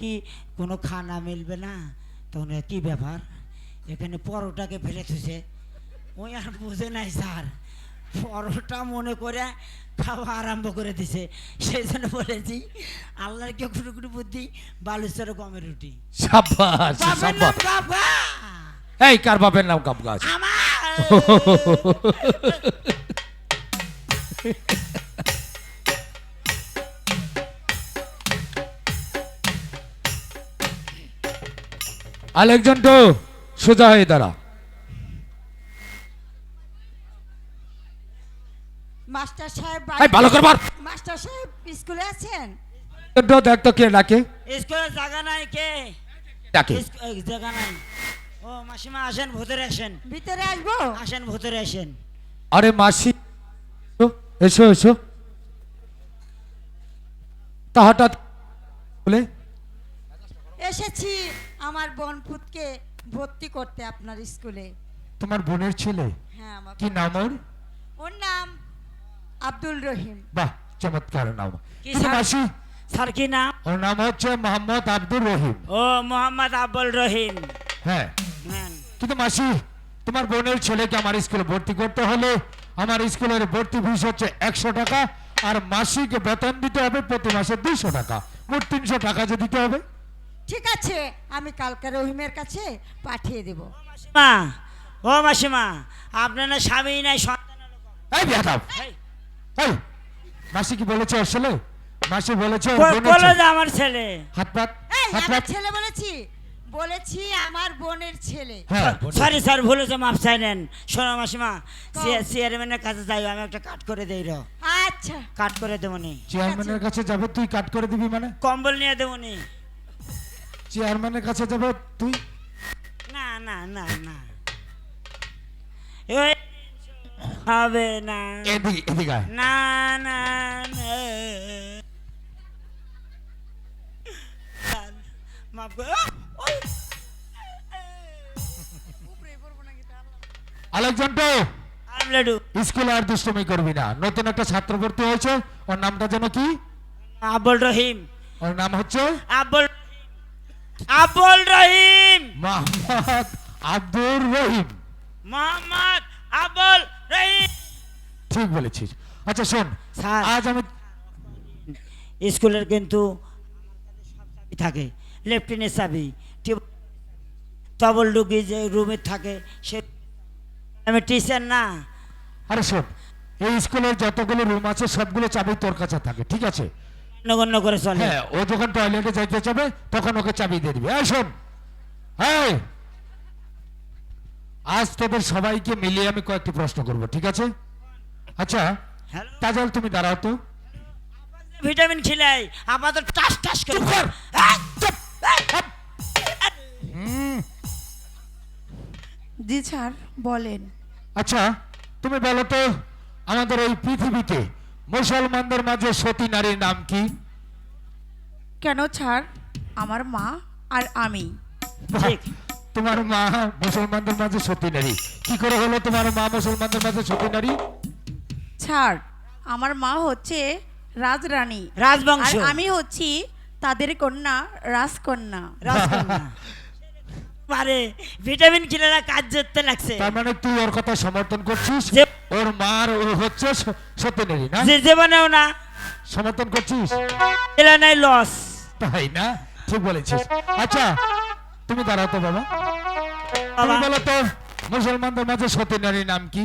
কি কোনো খানা মিলবে না? তখন কি ব্যাপার? এখানে পরোটাকে ফেলে থুছে ওই আর বুঝে নাই স্যার পরোটা মনে করে খাওয়া আরম্ভ করে দিছে। সেই জন্য বলেছি আল্লাহর কে কুটু কুটু বুদ্ধি বালুচরে গমের রুটি। সাব্বাস সাব্বাস। বাবা এই কার বাপের নাম কাপ গাছ আমার আরেকজন তো সোজা হয়ে দাঁড়া। মাস্টার সাহেব এই ভালো করবার মাস্টার সাহেব স্কুলে আছেন? দেখ তো কে ডাকে। স্কুলে জায়গা নাই কে? ডাকে। জায়গা নাই। ও মাসিমা আসেন ভূতের আসেন। ভিতরে আসব? আসেন ভূতের আসেন। আরে মাসি এসো, এসো এসো। তা হঠাৎ বলে এসেছি আমার বোন পুতকে ভর্তি করতে আপনার স্কুলে। তোমার বোনের ছেলে? হ্যাঁ আমার কি নাম ওর? ওর নাম আব্দুল রহিম। বাহ চমৎকার নাম। কি মাসি। স্যার কি নাম? ওর নাম হচ্ছে মোহাম্মদ আব্দুল রহিম। ও মোহাম্মদ আব্বুল রহিম। হ্যাঁ। হ্যাঁ। কিন্তু মাসি তোমার বোনের ছেলেকে আমার স্কুলে ভর্তি করতে হলে আমার স্কুলের ভর্তি ফিস হচ্ছে একশো টাকা আর মাসিক বেতন দিতে হবে প্রতি মাসে দুইশো টাকা। মোট তিনশো টাকা যে দিতে হবে। ঠিক আছে আমি কালকে রহিমের কাছে পাঠিয়ে দেব। মা ও মাসিমা আপনার না স্বামী নাই। এই বিয়াদাব! এই, মাসি কি বলেছে আসলে মাসি বলেছে ওর বলো যে আমার ছেলে। হাত পাত হাত পাত ছেলে বলেছি বলেছি আমার বোনের ছেলে। হ্যাঁ। সরি স্যার ভুলেছে মাপ চাই নেন। শোনো মাসিমা চেয়ারম্যানের কাছে যাই আমি একটা কাট করে দেই র। আচ্ছা। কাট করে দেবো নি। চেয়ারম্যানের কাছে যাবে তুই কাট করে দিবি মানে? কম্বল নিয়ে দেবো নি। চেয়ারম্যানের কাছে যাব তুই? না না না না। হবে না। এদিকে এদিকে। না না। আলেকজান্ডার আম আর দুষ্টুমি করবি না। নতুন একটা ছাত্র ভর্তি হয়েছে। ওর নামটা যেন কি? আব্বুল রহিম। ওর নাম হচ্ছে? আব্বুল আব্বুল রহিম। মোহাম্মদ আব্দুর রহিম। মোহাম্মদ আব্বুল রহিম। ঠিক বলেছিস। আচ্ছা শোন স্যার। আজ আমি স্কুলের কিন্তু থাকে লেফটেনের চাবি তবল ডুগি যে রুমে থাকে সে আমি টিচার না। আরে শোন এই স্কুলের যতগুলো রুম আছে সবগুলো চাবি তোর কাছে থাকে ঠিক আছে? নগণ্য করে চলে। হ্যাঁ ও যখন টয়লেটে যাইতে যাবে তখন ওকে চাবি দিয়ে দিবি। এই শোন হ্যাঁ আজ তোদের সবাইকে মিলিয়ে আমি কয়েকটি প্রশ্ন করব ঠিক আছে? আচ্ছা তাজল তুমি দাঁড়াও তো। ভিটামিন খিলাই আপাতত টাস টাস করে। চুপ কর। এই, চুপ, এই, হুম, জি স্যার বলেন। আচ্ছা তুমি বলো তো আমাদের এই পৃথিবীতে মুসলমানদের মাঝে সতী নারীর নাম কি? কেন ছাড়? আমার মা আর আমি। তোমার মা মুসলমানদের মাঝে সতী নারী। কি করে হলো তোমার মা মুসলমানদের মাঝে সতী নারী? ছাড়। আমার মা হচ্ছে রাজরানী। রাজবংশ। আমি হচ্ছি তাদের কন্যা রাজকন্যা। রাজকন্যা। পারে। ভিটামিন খিলারা কাজ করতে লাগছে। তার মানে তুই ওর কথা সমর্থন করছিস? ওর মার ও হচ্ছে না? যে জীবনেও না। সমর্থন করছিস? এলা নাই লস তাই না? ঠিক বলেছিস। আচ্ছা তুমি দাঁড়াও তো বাবা। তুমি বলো তো মুসলমানদের মাঝে সতী নাম কি?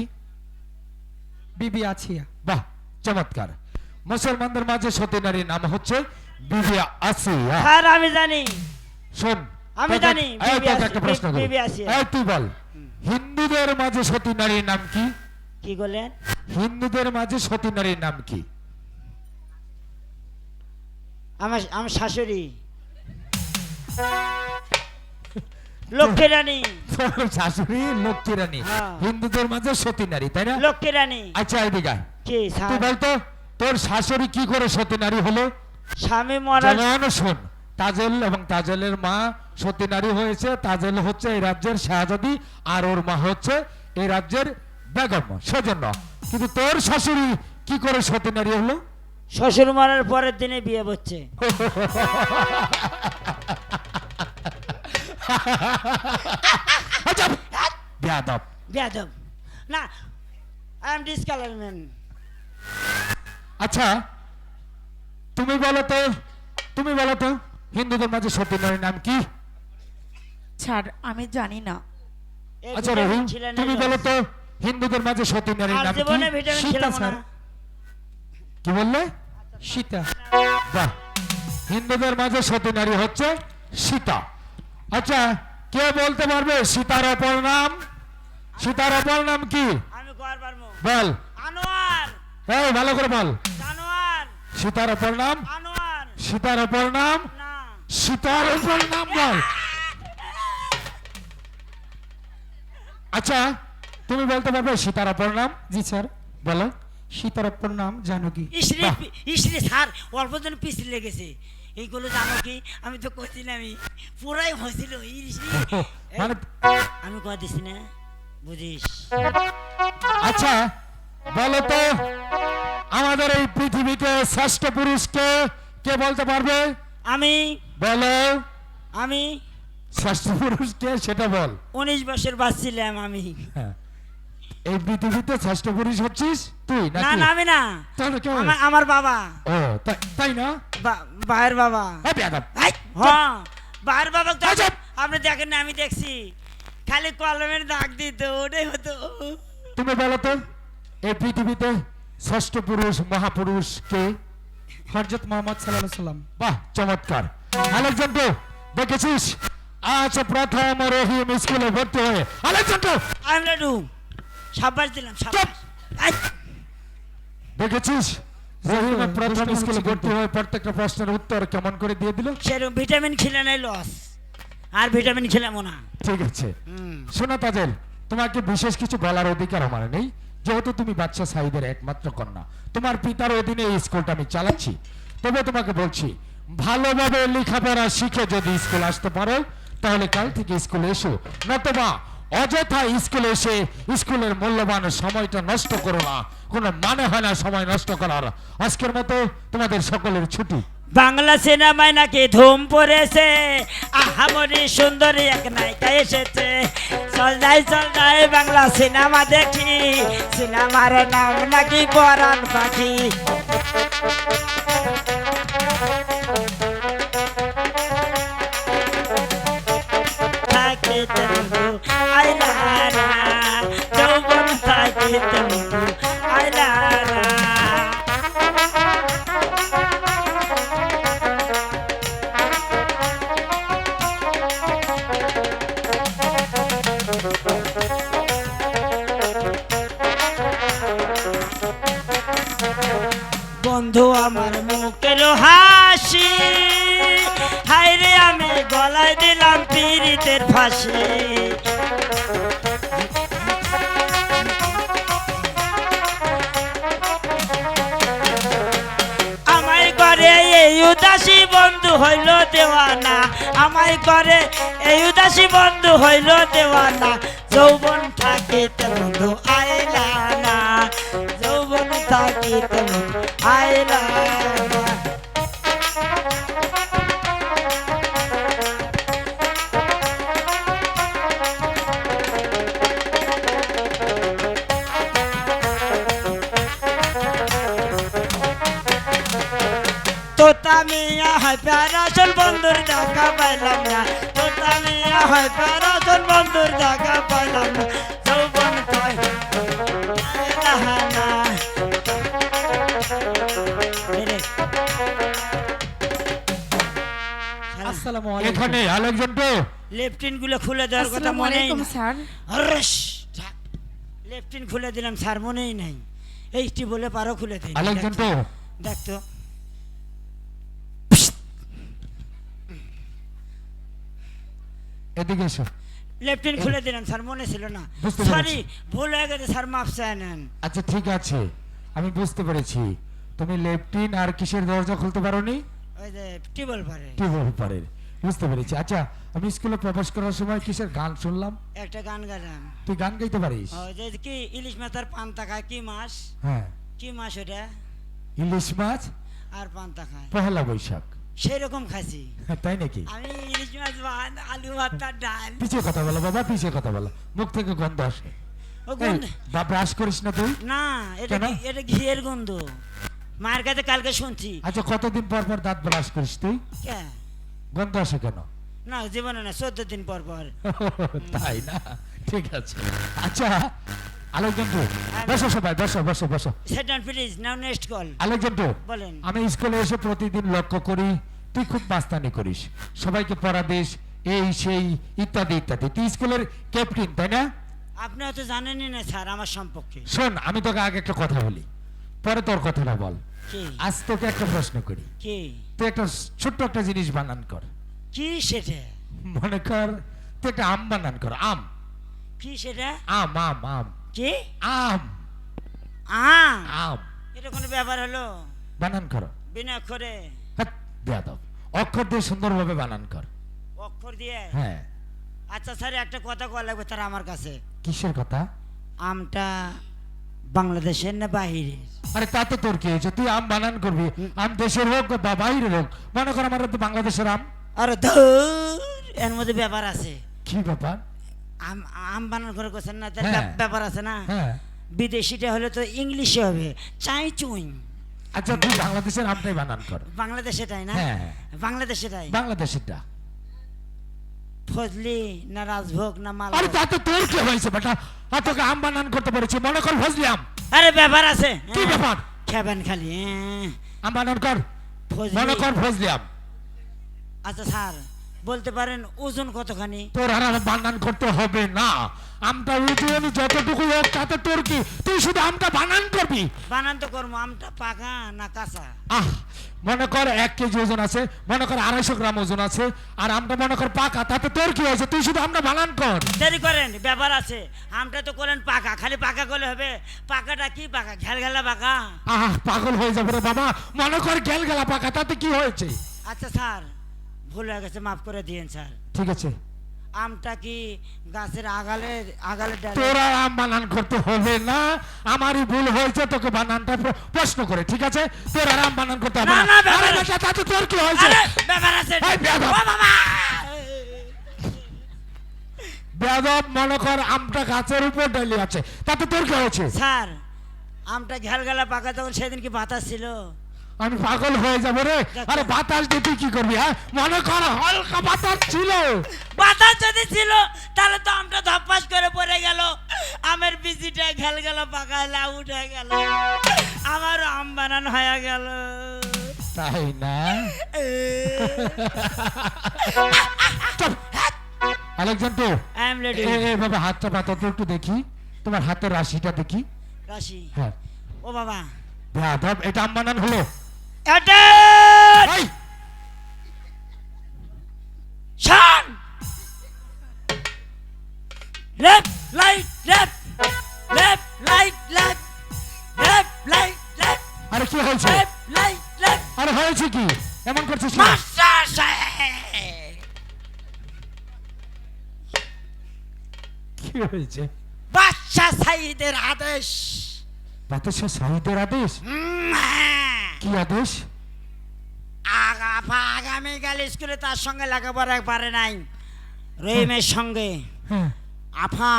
বিবি আছিয়া। বাহ চমৎকার। মুসলমানদের মাঝে সতী নাম হচ্ছে বিবি আসিয়া স্যার আমি জানি। শোন আমি জানি, একটা প্রশ্ন তুই বল হিন্দুদের মাঝে সতী নারীর নাম কি? কি করলেন? হিন্দুদের মাঝে সতী নারীর নাম কি? আমার আমার শাশুড়ি। লক্ষ্মী রানী। তোর শাশুড়ি লক্ষ্মী রানী। হ্যাঁ। হিন্দুদের মাঝে সতী নারী তাই না? লক্ষ্মী রানী। আচ্ছা এদিকে। কি তুই বলতো তোর শাশুড়ি কি করে সতী নারী হলো? স্বামী যেমন শোন। তাজেল এবং তাজেলের মা সতী নারী হয়েছে। তাজেল হচ্ছে এই রাজ্যের শাহজাদি আর ওর মা হচ্ছে এই রাজ্যের বেগম। সেজন্য কিন্তু তোর শাশুড়ি কি করে সতী নারী হলো? শ্বশুর মারার পরের দিনে বিয়ে হচ্ছে। আচ্ছা, বেয়াদব। বেয়াদব। না আই এম আচ্ছা তুমি বলো তো তুমি বলো তো। হিন্দুদের মাঝে সতী নারীর নাম কি? স্যার আমি জানি না। আচ্ছা রহিম তুমি বলো তো হিন্দুদের মাঝে সতী নারীর নাম কি? সীতা খেলাম না। স্যার। কি বললে? সীতা। বাহ। হিন্দুদের মাঝে সতী নারী হচ্ছে সীতা। আচ্ছা কে বলতে পারবে সীতার অপর নাম? সীতার অপর নাম কি? বল। আনোয়ার। এই ভালো করে বল। সীতার অপর নাম? আনোয়ার। সীতার অপর নাম? না সীতার অপর নাম বল আচ্ছা তুমি বলতে পারবে সীতার অপর নাম? জি স্যার। বলো। সীতার অপর নাম জানকী ইসরে স্যার অল্প জন পিছলে লেগেছে। এইগুলো জানো কি? আমি তো করছিলাম আমি। পুরাই হয়েছিল মানে আমি কয়া দিছি না? বুঝিস? আচ্ছা বলো তো আমাদের এই পৃথিবীতে শ্রেষ্ঠ পুরুষকে কে বলতে পারবে? আমি বলো। আমি শ্রেষ্ঠ পুরুষকে সেটা বল। উনিশ বছর বাঁচছিলাম আমি। হ্যাঁ। এই পৃথিবীতে শ্রেষ্ঠ পুরুষ হচ্ছিস তুই না নাকি? না আমি না। তাহলে কে? আমার- আমার বাবা। ও তাই- না? বায়ের বাবা। এই বেয়াদব। হ্যাঁ বায়ের বাবা তো আচ্ছা। আপনি দেখেন না আমি দেখছি। খালি কলমের দাগ দিত ওটাই হতো। তুমি বলো তো এই পৃথিবীতে ষষ্ঠ পুরুষ মহাপুরুষ কে? হরজত মোহাম্মদ সাল্লাহ সাল্লাম বাহ চমৎকার। আলেকজান্ডার দেখেছিস? আজ প্রথম রহিম স্কুলে ভর্তি হয়ে। আলেকজান্ডার! আমি লাডু সাব্বাস দিলাম সাব্বাস। আই, দেখেছিস? রহিম প্রথম স্কুলে কিন্তু। ভর্তি হয়ে প্রত্যেকটা প্রশ্নের উত্তর কেমন করে দিয়ে দিল? সেরকম ভিটামিন খেলে নাই লস আর ভিটামিন খেলামো না। ঠিক আছে। শোনো তাজেল তোমাকে বিশেষ কিছু বলার অধিকার আমার নেই। যেহেতু তুমি বাচ্চা সাহিদের একমাত্র কন্যা তোমার পিতার অধীনে এই স্কুলটা আমি চালাচ্ছি। তবে তোমাকে বলছি ভালোভাবে লেখাপড়া শিখে যদি স্কুল আসতে পারো, তাহলে কাল থেকে স্কুলে এসো। নতবা অযথা স্কুলে এসে স্কুলের মূল্যবান সময়টা নষ্ট করো না। কোনো মানে হয় না সময় নষ্ট করার। আজকের মতো তোমাদের সকলের ছুটি। বাংলা সিনেমায় নাকি ধুম পড়েছে। আহামরি সুন্দরী এক নায়িকা এসেছে। চল যাই চল যাই, বাংলা সিনেমা দেখি। সিনেমার নাম নাকি পরাণ পাখি। উদাসী বন্ধু হইল দেওয়ানা। আমায় করে এই উদাসী বন্ধু হইল দেওয়ানা। যৌবন থাকে বন্ধু আইলা তোতা মিয়া হয় প্যারাসল বন্ধুর দেখা পাইলাম না। তোতা মিয়া হয় প্যারাসল বন্ধুর দেখা পাইলাম না। যৌবন তাই না আসসালামু আলাইকুম। এখানে আলেকজান্ডার লেফটিনগুলো খুলে দেওয়ার কথা স্যার। লেফটিন খুলে দিলাম স্যার মনেই নাই। বলে পারো খুলে দিই। আলেকজান্ডার দেখতো এদিকে এসো। লেফটিন খুলে দিলাম স্যার মনে ছিল না। সরি ভুল হয়ে গেছে স্যার মাফ চায় নেন। আচ্ছা ঠিক আছে। আমি বুঝতে পেরেছি। তুমি লেফটিন আর কিসের দরজা খুলতে পারোনি? ওই যে টিবল পারে। টিউবওয়েল পারের বুঝতে পেরেছি। আচ্ছা আমি স্কুলে প্রবেশ করার সময় কিসের গান শুনলাম? একটা গান গালাম তুই গান গাইতে পারিস? ওই যে কি ইলিশ মাথার পান্তা খায় কি মাস হ্যাঁ। কি মাস ওটা? ইলিশ মাছ? আর পান্তা খায়। পহেলা বৈশাখ। সেই রকম খাসি হ্যাঁ, তাই নাকি? আমি ইলিশ মাছ ভাত আলু ভাত আর ডাল। পিছিয়ে কথা বলো বাবা পিছিয়ে কথা বলো। মুখ থেকে গন্ধ আসে। ও গন্ধ বা ব্রাশ করিস না তুই? না এটা এটা ঘিয়ের গন্ধ। মায়ের কাছে কালকে শুনছি। আচ্ছা কতদিন পর পর দাঁত ব্রাশ করিস তুই? গন্ধ আসে কেন? না জীবনে না চোদ্দ দিন পর পর। তাই না? ঠিক আছে। আচ্ছা আলোকজন্তু। বসো সবাই বসো বসো বসো। Sit down please now next call বলেন। আমি স্কুলে এসে প্রতিদিন লক্ষ্য করি তুই খুব মাস্তানি করিস। সবাইকে পড়া দিস এই সেই ইত্যাদি ইত্যাদি। তুই স্কুলের ক্যাপ্টেন তাই না? আপনি হয়তো জানেনই না স্যার আমার সম্পর্কে। শোন আমি তোকে আগে একটা কথা বলি। পরে তোর কথাটা বল। আজ তোকে একটা প্রশ্ন করি। কি? তুই একটা ছোট্ট একটা জিনিস বানান কর। কি সেটা? মনে কর তুই একটা আম বানান কর আম। কি সেটা? আম আম আম। কি? আম। আম? আম। এটা কোনো ব্যাপার হলো? বানান কর। বিনা করে বেয়াদব অক্ষর দিয়ে সুন্দরভাবে বানান কর। অক্ষর দিয়ে? হ্যাঁ। আচ্ছা স্যার একটা কথা কওয়া লাগবে তার আমার কাছে। কিসের কথা? আমটা বাংলাদেশের না বাহিরের? আরে তা তো তোর কি হয়েছে? তুই আম বানান করবি। আম দেশের হোক বা বাইরের হোক। মনে কর আমার তো বাংলাদেশের আম। আরে ধুর এর মধ্যে ব্যাপার আছে। কি ব্যাপার? আম আম বানান করে করছেন না তার হ্যাঁ। ব্যাপার আছে না? হ্যাঁ। বিদেশিটা হলে তো ইংলিশে হবে। চাই চুই আচ্ছা তুই বাংলাদেশের আমটাই বানান কর। বাংলাদেশেটাই না? হ্যাঁ। বাংলাদেশেটাই বাংলাদেশেরটা। ফজলি না রাজভোগ না মাল আরে তা তো তোর কি হয়েছে বেটা? আর তোকে আম বানান করতে পেরেছি মনে কর ফজলি আম। আরে ব্যাপার আছে। কি হ্যাঁ। ব্যাপার? খাবেন খালি হ্যাঁ। আম বানান কর। ফজলি মনে কর ফজলি আম। আচ্ছা স্যার। বলতে পারেন ওজন কতখানি? তোর আর আমার বানান করতে হবে না। আমটা উঠিয়ে যতটুকু হোক তাতে তোর কি? তুই শুধু আমটা বানান করবি? বানান তো করব আমটা পাকা না কাঁচা? আহ মনে কর এক কেজি ওজন আছে মনে কর আড়াইশো গ্রাম ওজন আছে আর আমটা মনে কর পাকা তাতে তোর কি হয়েছে? তুই শুধু আমটা বানান কর। দেরি করেন ব্যাপার আছে। আমটা তো করেন পাকা খালি পাকা করলে হবে। পাকাটা কি পাকা? ঘেল ঘেলা পাকা? আহ পাগল হয়ে যাবে রে বাবা। মনে কর গেলা পাকা তাতে কি হয়েছে? আচ্ছা স্যার। ভুল হয়ে গেছে মাফ করে দিয়েন স্যার। ঠিক আছে। আমটা কি গাছের আগালের ডালে তোর আম বানান করতে হবে না আমারই ভুল হয়েছে তোকে বানানটা প্র- প্রশ্ন করে ঠিক আছে? তোর আম বানান করতে হবে না, আরে। বেটা, তাতে তোর কি হয়েছে? ব্যাপার আছে। বেদব। মনে কর আমটা গাছের উপর ডালি আছে। তাতে তোর কি হয়েছে? স্যার আমটা ঘেল গেলা পাকা তখন সেদিন কি বাতাস ছিল? আমি পাগল হয়ে যাব রে। আরে বাতাস দিয়ে তুই কি করবি হ্যাঁ? মনে কর হালকা বাতাস ছিল। বাতাস যদি ছিল তাহলে তো আমটা ধপাস করে পড়ে গেল। আমের বিচিটা খেল গেল পাকা উঠে গেল। আমার আম বানানো হয়ে গেল। তাই না? আলেকজান্ডার আই এম রেডি এভাবে হাতটা পাতা তো একটু দেখি। তোমার হাতের রাশিটা দেখি। রাশি। হ্যাঁ। ও বাবা। বেয়াদব, এটা আম বানান হলো। শান left right left left right left left right left আরে কি হয়েছে? লেফট রাইট লেফট আরে হয়েছে কি? এমন করছিস কেন? মাস্টার সাহেব! কি হয়েছে? বাদশা সাইদের আদেশ। বাতাসা সাহিত্যের আদেশ? হ্যাঁ। কি আদেশ আগা আগামীকাল স্কুলে তার সঙ্গে লেখাপড়া পারে নাই। রহিমের সঙ্গে। হ্যাঁ। আফা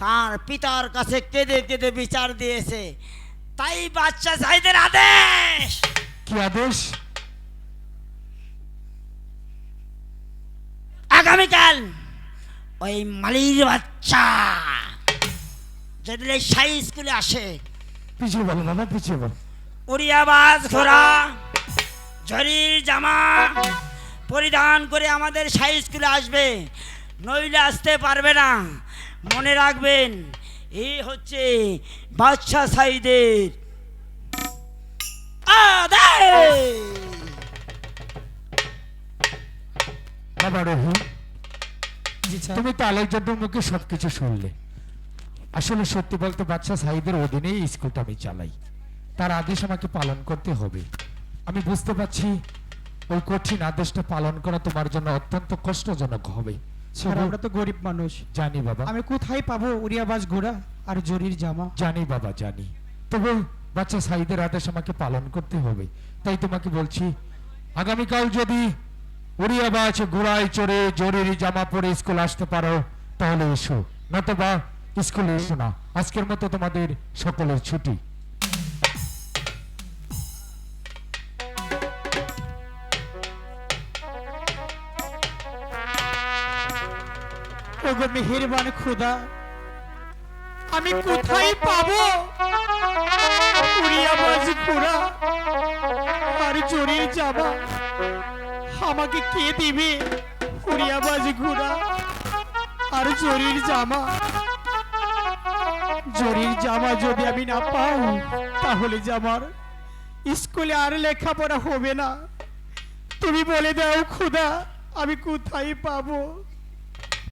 তার পিতার কাছে কেঁদে কেঁদে বিচার দিয়েছে। তাই বাচ্চা সাইদের আদেশ। কি আদেশ আগামীকাল ওই মালির বাচ্চা যদি সাই স্কুলে আসে। পিছিয়ে বলো বাবা পিছিয়ে বল। উড়িয়াবাজ ঘোড়া ঝরির জামা পরিধান করে আমাদের সাই স্কুলে আসবে। নইলে আসতে পারবে না। মনে রাখবেন এই হচ্ছে বাদশা সাইদের তুমি তো আলেকজান্ডার মুখে সবকিছু শুনলে। আসলে সত্যি বলতে বাচ্চা সাহিদের অধীনেই স্কুলটা আমি চালাই। তার আদেশ আমাকে পালন করতে হবে। আমি বুঝতে পারছি ওই কঠিন আদেশটা পালন করা তোমার জন্য অত্যন্ত কষ্টজনক হবে। স্যার আমরা তো গরিব মানুষ। জানি বাবা। আমি কোথায় পাবো? ঘোড়া আর জরির জামা? জানি বাবা জানি। তবে বাচ্চা সাইদের আদেশ আমাকে পালন করতে হবে। তাই তোমাকে বলছি আগামীকাল যদি উড়িয়াবাজ ঘোড়ায় চড়ে জরির জামা পরে স্কুল আসতে পারো তাহলে এসো। নতুবা স্কুলে এসো না। আজকের মতো তোমাদের সকলের ছুটি। ওগো মেহেরবান খোদা, আমি কোথায় পাবো? আর জরির জামা আমাকে কে দিবে? আর জরির জামা জরির জামা যদি আমি না পাই তাহলে যে আমার স্কুলে আর লেখাপড়া হবে না। তুমি বলে দাও খুদা, আমি কোথায় পাবো?